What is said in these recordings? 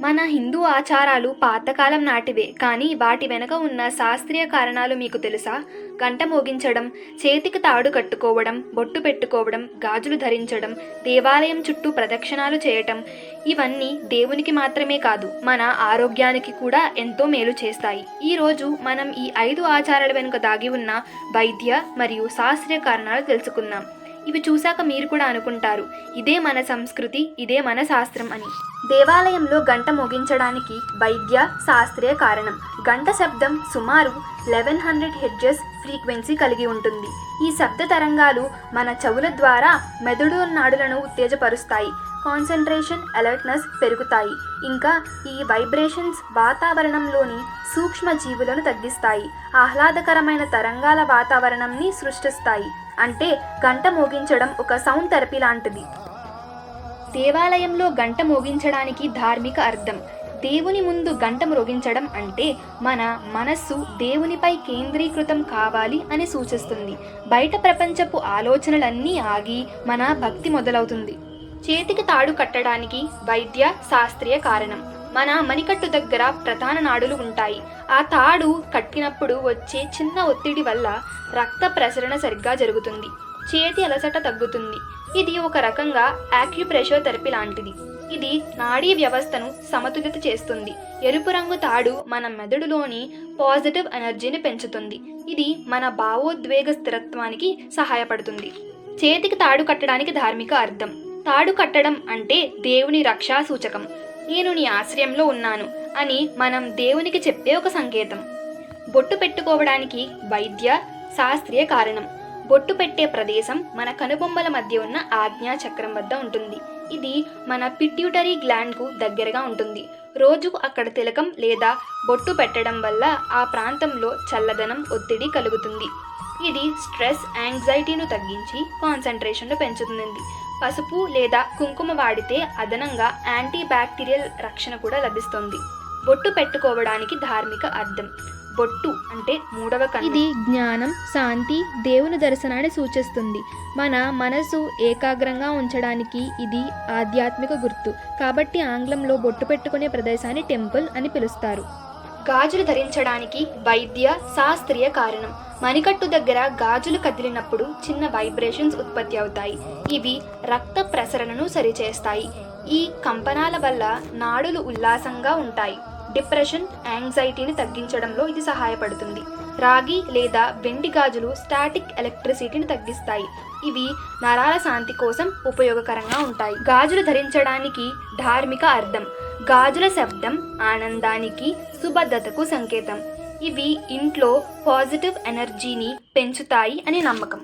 మన హిందూ ఆచారాలు పాతకాలం నాటివే కానీ వాటి వెనక ఉన్న శాస్త్రీయ కారణాలు మీకు తెలుసా? గంట మోగించడం చేతికి తాడు కట్టుకోవడం బొట్టు పెట్టుకోవడం గాజులు ధరించడం దేవాలయం చుట్టూ ప్రదక్షిణాలు చేయటం ఇవన్నీ దేవునికి మాత్రమే కాదు మన ఆరోగ్యానికి కూడా ఎంతో మేలు చేస్తాయి. ఈరోజు మనం ఈ ఐదు ఆచారాల వెనుక దాగి ఉన్న వైద్య మరియు శాస్త్రీయ కారణాలు తెలుసుకుందాం. ఇవి చూశాక మీరు కూడా అనుకుంటారు ఇదే మన సంస్కృతి ఇదే మన శాస్త్రం అని. దేవాలయంలో గంట మోగించడానికి వైద్య శాస్త్రీయ కారణం. గంట శబ్దం సుమారు లెవెన్ హండ్రెడ్ హెడ్జెస్ ఫ్రీక్వెన్సీ కలిగి ఉంటుంది. ఈ శబ్ద తరంగాలు మన చెవుల ద్వారా మెదడు నాడులను ఉత్తేజపరుస్తాయి. కాన్సన్ట్రేషన్ అలర్ట్నెస్ పెరుగుతాయి. ఇంకా ఈ వైబ్రేషన్స్ వాతావరణంలోని సూక్ష్మ జీవులను తగ్గిస్తాయి. ఆహ్లాదకరమైన తరంగాల వాతావరణంని సృష్టిస్తాయి. అంటే గంట మోగించడం ఒక సౌండ్ థెరపీ లాంటిది. దేవాలయంలో గంట మోగించడానికి ధార్మిక అర్థం. దేవుని ముందు గంట మ్రోగించడం అంటే మన మనస్సు దేవునిపై కేంద్రీకృతం కావాలి అని సూచిస్తుంది. బయట ప్రపంచపు ఆలోచనలన్నీ ఆగి మన భక్తి మొదలవుతుంది. చేతికి తాడు కట్టడానికి వైద్య శాస్త్రీయ కారణం. మన మణికట్టు దగ్గర ప్రధాన నాడులు ఉంటాయి. ఆ తాడు కట్టినప్పుడు వచ్చే చిన్న ఒత్తిడి వల్ల రక్త ప్రసరణ సరిగ్గా జరుగుతుంది. చేతి అలసట తగ్గుతుంది. ఇది ఒక రకంగా యాక్యుప్రెషర్ థెరపీ లాంటిది. ఇది నాడీ వ్యవస్థను సమతులిత చేస్తుంది. ఎరుపు రంగు తాడు మన మెదడులోని పాజిటివ్ ఎనర్జీని పెంచుతుంది. ఇది మన భావోద్వేగ స్థిరత్వానికి సహాయపడుతుంది. చేతికి తాడు కట్టడానికి ధార్మిక అర్థం. తాడు కట్టడం అంటే దేవుని రక్షా సూచకం. నేను నీ ఆశ్రయంలో ఉన్నాను అని మనం దేవునికి చెప్పే ఒక సంకేతం. బొట్టు పెట్టుకోవడానికి వైద్య శాస్త్రీయ కారణం. బొట్టు పెట్టే ప్రదేశం మన కనుబొమ్మల మధ్య ఉన్న ఆజ్ఞా చక్రం వద్ద ఉంటుంది. ఇది మన పిట్యూటరీ గ్లాండ్కు దగ్గరగా ఉంటుంది. రోజు అక్కడ తిలకం లేదా బొట్టు పెట్టడం వల్ల ఆ ప్రాంతంలో చల్లదనం ఒత్తిడి కలుగుతుంది. ఇది స్ట్రెస్ యాంగ్జైటీను తగ్గించి కాన్సన్ట్రేషన్ను పెంచుతుంది. పసుపు లేదా కుంకుమ వాడితే అదనంగా యాంటీ బ్యాక్టీరియల్ రక్షణ కూడా లభిస్తుంది. బొట్టు పెట్టుకోవడానికి ధార్మిక అర్థం. బొట్టు అంటే మూడవ కన్ను. ఇది జ్ఞానం శాంతి దేవుని దర్శనాన్ని సూచిస్తుంది. మన మనసు ఏకాగ్రంగా ఉంచడానికి ఇది ఆధ్యాత్మిక గుర్తు. కాబట్టి ఆంగ్లంలో బొట్టు పెట్టుకునే ప్రదేశాన్ని టెంపుల్ అని పిలుస్తారు. గాజులు ధరించడానికి వైద్య శాస్త్రీయ కారణం. మణికట్టు దగ్గర గాజులు కదిలినప్పుడు చిన్న వైబ్రేషన్స్ ఉత్పత్తి అవుతాయి. ఇవి రక్త ప్రసరణను సరిచేస్తాయి. ఈ కంపనాల వల్ల నాడులు ఉల్లాసంగా ఉంటాయి. డిప్రెషన్ యాంగ్జైటీని తగ్గించడంలో ఇది సహాయపడుతుంది. రాగి లేదా వెండి గాజులు స్టాటిక్ ఎలక్ట్రిసిటీని తగ్గిస్తాయి. ఇవి నరాల శాంతి కోసం ఉపయోగకరంగా ఉంటాయి. గాజులు ధరించడానికి ధార్మిక అర్థం. గాజుల శబ్దం ఆనందానికి సుభద్రతకు సంకేతం. ఇవి ఇంట్లో పాజిటివ్ ఎనర్జీని పెంచుతాయి అని నమ్మకం.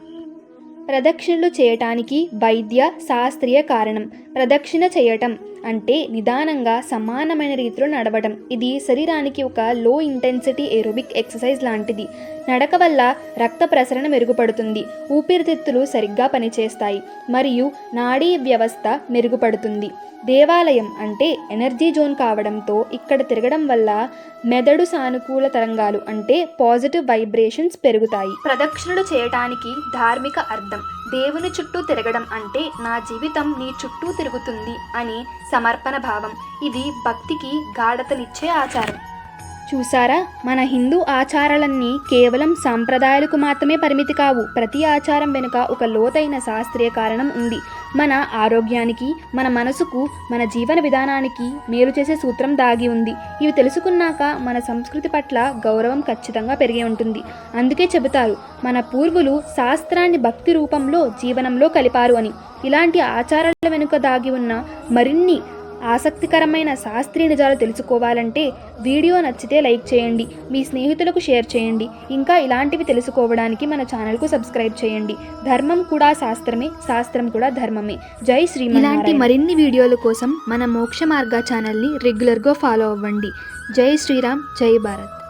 ప్రదక్షిణలు చేయటానికి వైద్య శాస్త్రీయ కారణం ప్రదక్షిణ చేయటం. అంటే నిదానంగా సమానమైన రీతిలో నడవడం. ఇది శరీరానికి ఒక లో ఇంటెన్సిటీ ఏరోబిక్ ఎక్సర్సైజ్ లాంటిది. నడక వల్ల రక్త ప్రసరణ మెరుగుపడుతుంది. ఊపిరితిత్తులు సరిగ్గా పనిచేస్తాయి. మరియు నాడీ వ్యవస్థ మెరుగుపడుతుంది. దేవాలయం అంటే ఎనర్జీ జోన్ కావడంతో ఇక్కడ తిరగడం వల్ల మెదడు సానుకూల తరంగాలు అంటే పాజిటివ్ వైబ్రేషన్స్ పెరుగుతాయి. ప్రదక్షిణలు చేయటానికి ధార్మిక అర్థం. దేవుని చుట్టూ తిరగడం అంటే నా జీవితం నీ చుట్టూ తిరుగుతుంది అని సమర్పణ భావం. ఇది భక్తికి గాఢతనిచ్చే ఆచారం. చూసారా మన హిందూ ఆచారాలన్నీ కేవలం సాంప్రదాయాలకు మాత్రమే పరిమితి కావు. ప్రతి ఆచారం వెనుక ఒక లోతైన శాస్త్రీయ కారణం ఉంది. మన ఆరోగ్యానికి మన మనసుకు మన జీవన విధానానికి మేలు చేసే సూత్రం దాగి ఉంది. ఇవి తెలుసుకున్నాక మన సంస్కృతి పట్ల గౌరవం ఖచ్చితంగా పెరిగి ఉంటుంది. అందుకే చెబుతారు మన పూర్వులు శాస్త్రాన్ని భక్తి రూపంలో జీవనంలో కలిపారు అని. ఇలాంటి ఆచారాల వెనుక దాగి ఉన్న మరిన్ని ఆసక్తికరమైన శాస్త్రీయ నిజాలు తెలుసుకోవాలంటే వీడియో నచ్చితే లైక్ చేయండి మీ స్నేహితులకు షేర్ చేయండి ఇంకా ఇలాంటివి తెలుసుకోవడానికి మన ఛానల్కు సబ్స్క్రైబ్ చేయండి. ధర్మం కూడా శాస్త్రమే శాస్త్రం కూడా ధర్మమే. జై శ్రీ ఇలాంటి మరిన్ని వీడియోల కోసం మన మోక్ష మార్గ ఛానల్ని రెగ్యులర్గా ఫాలో అవ్వండి. జై శ్రీరామ్ జై భారత్.